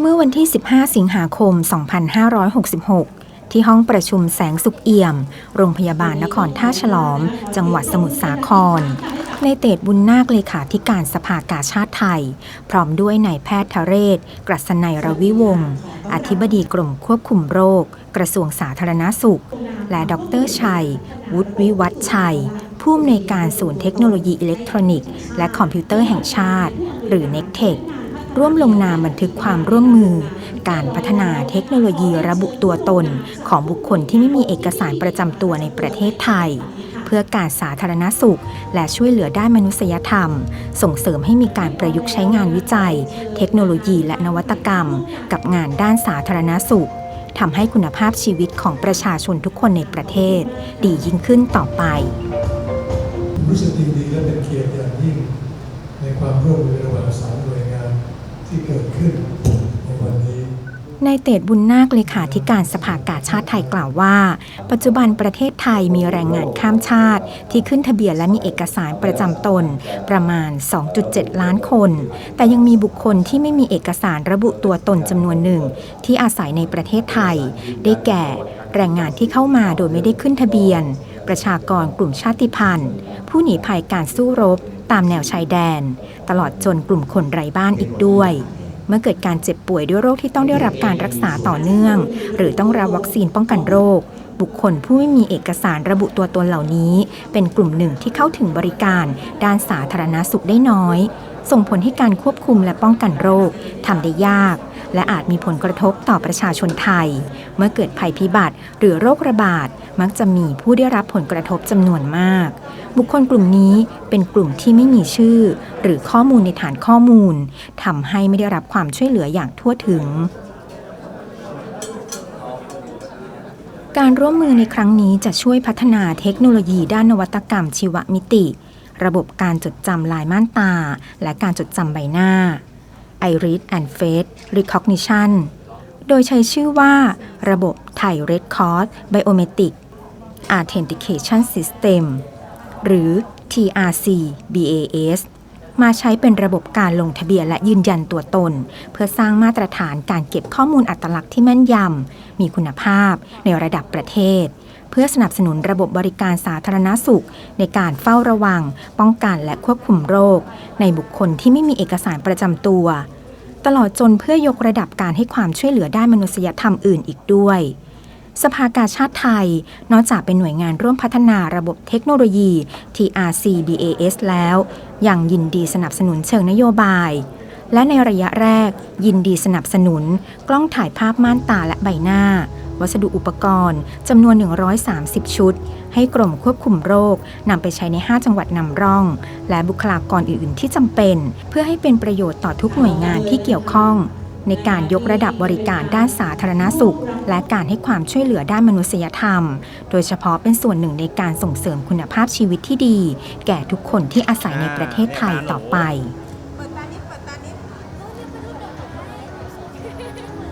เมื่อวันที่ 15 สิงหาคม 2566 ที่ห้องประชุมแสงสุขเอี่ยม โรงพยาบาลนครท่าฉลอม จังหวัดสมุทรสาคร ในเตดบุญนาคเลขาธิการสภากาชาติไทย พร้อมด้วยนายแพทย์ทเรศ กรัศนัยรวิวงศ์ อธิบดีกรมควบคุมโรค กระทรวงสาธารณสุข และดรชัย วุฒิวิวัฒชัย ผู้อำนวยการศูนย์เทคโนโลยีอิเล็กทรอนิกส์และคอมพิวเตอร์แห่งชาติ หรือ n e c t e c h ร่วมลงนามบันทึกความร่วมมือ การพัฒนาเทคโนโลยีระบุตัวตน ของบุคคลที่ไม่มีเอกสารประจำตัวในประเทศไทย เพื่อการสาธารณสุข และช่วยเหลือด้านมนุษยธรรม ส่งเสริมให้มีการประยุกต์ใช้งานวิจัย เทคโนโลยีและนวัตกรรม กับงานด้านสาธารณสุขทำให้คุณภาพชีวิตของประชาชนทุกคนในประเทศ ดียิ่งขึ้นต่อไป รู้สึกยินดีและเป็นเกียรติอย่างยิ่ง ในความร่วมมือระหว่างสามหน่วยงานที่เกิดขึ้นในวันนี้นายเตดบุญนาคเลขาธิการสภากาชาติไทยกล่าวว่า ปัจจุบันประเทศไทยมีแรงงานข้ามชาติ ที่ขึ้นทะเบียนและมีเอกสารประจำตน ประมาณ 2.7 ล้านคน แต่ยังมีบุคคลที่ไม่มีเอกสารระบุตัวตนจำนวนหนึ่ง ที่อาศัยในประเทศไทย ได้แก่ แรงงานที่เข้ามาโดยไม่ได้ขึ้นทะเบียน ประชากรกลุ่มชาติพันธุ์ ผู้หนีภัยการสู้รบตามแนวชายแดน ตลอดจนกลุ่มคนไร้บ้านอีกด้วย เมื่อเกิดการเจ็บป่วยด้วยโรคที่ต้องได้รับการรักษาต่อเนื่อง หรือต้องรับวัคซีนป้องกันโรค บุคคลผู้ไม่มีเอกสารระบุตัวตนเหล่านี้ เป็นกลุ่มหนึ่งที่เข้าถึงบริการ ด้านสาธารณสุขได้น้อย ส่งผลให้การควบคุมและป้องกันโรคทำได้ยากและอาจมีผลกระทบต่อประชาชนไทย เมื่อเกิดภัยพิบัติหรือโรคระบาด มักจะมีผู้ได้รับผลกระทบจำนวนมาก บุคคลกลุ่มนี้เป็นกลุ่มที่ไม่มีชื่อ หรือข้อมูลในฐานข้อมูลทำให้ไม่ได้รับความช่วยเหลืออย่างทั่วถึง การร่วมมือในครั้งนี้จะช่วยพัฒนาเทคโนโลยีด้านนวัตกรรมชีวมิติ ระบบการจดจำลายม่านตา และการจดจำใบหน้า Iris and Face Recognition โดยใช้ชื่อว่า ระบบไทย Red Cross Biometric Authentication System หรือ TRC BAS มาใช้เป็นระบบการลงทะเบียนและยืนยันตัวตน เพื่อสร้างมาตรฐานการเก็บข้อมูลอัตลักษณ์ที่แม่นยำ มีคุณภาพในระดับประเทศ เพื่อสนับสนุนระบบบริการสาธารณสุข ในการเฝ้าระวัง ป้องกันและควบคุมโรค ในบุคคลที่ไม่มีเอกสารประจำตัว ตลอดจนเพื่อยกระดับการให้ความช่วยเหลือด้านมนุษยธรรมอื่นอีกด้วย สภากาชาติไทย นอกจากเป็นหน่วยงานร่วมพัฒนาระบบเทคโนโลยี TRC BAS แล้ว ยังยินดีสนับสนุนเชิงนโยบาย และในระยะแรก ยินดีสนับสนุน กล้องถ่ายภาพม่านตาและใบหน้า วัสดุอุปกรณ์จำนวน 130 ชุด ให้กรมควบคุมโรคนำไปใช้ใน 5 จังหวัดนำร่อง และบุคลากรอื่น ๆ ที่จำเป็น เพื่อให้เป็นประโยชน์ต่อทุกหน่วยงานที่เกี่ยวข้อง ในการยกระดับบริการด้านสาธารณสุข และการให้ความช่วยเหลือด้านมนุษยธรรม โดยเฉพาะเป็นส่วนหนึ่งในการส่งเสริมคุณภาพชีวิตที่ดี แก่ทุกคนที่อาศัยในประเทศไทยต่อไป